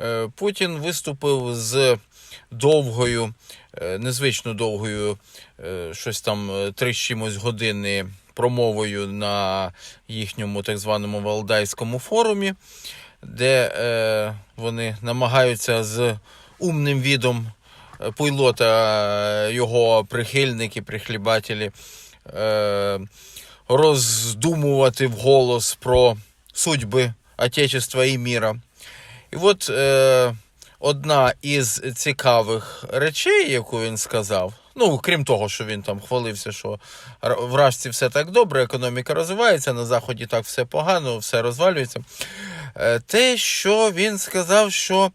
Е, Путін виступив з довгою, е, незвично довгою, е, щось там три з чимось години промовою на їхньому так званому Валдайському форумі, де вони намагаються з умним відом е, його прихильники, прихлібателі, роздумувати вголос про судьби Отечества і міра. І от е, одна із цікавих речей, яку він сказав, ну, крім того, що він там хвалився, що р- в Рашці все так добре, економіка розвивається, на Заході так все погано, все розвалюється. Е, те, що він сказав, що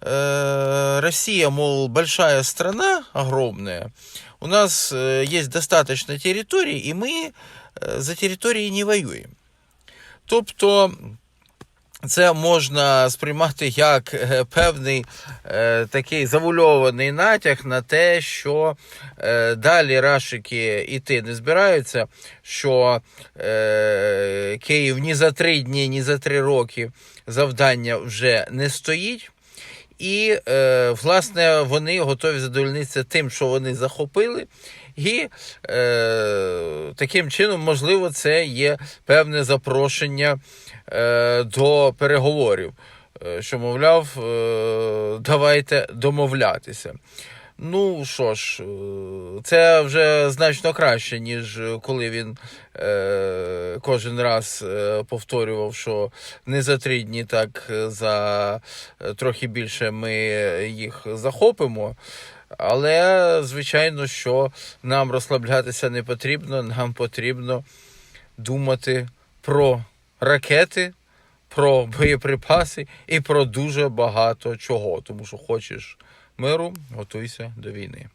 э, Россия, мол, большая страна, огромная, у нас э, есть достаточно территорий, и мы э, за території не воюємо. Тобто це можна сприймати як е, певний е, такий завульований натяк на те, що е, далі рашики іти не збираються, що е, Київ ні за три дні, ні за три роки завдання вже не стоїть. І, е, власне, вони готові задовольнитися тим, що вони захопили. І е, таким чином, можливо, це є певне запрошення е, до переговорів. Е, що, мовляв, е, давайте домовлятися. Ну що ж, е, це вже значно краще, ніж коли він е, кожен раз е, повторював, що не за три дні, так е, за трохи більше ми їх захопимо. Але, звичайно, що нам розслаблятися не потрібно, нам потрібно думати про ракети, про боєприпаси і про дуже багато чого. Тому що хочеш миру, готуйся до війни.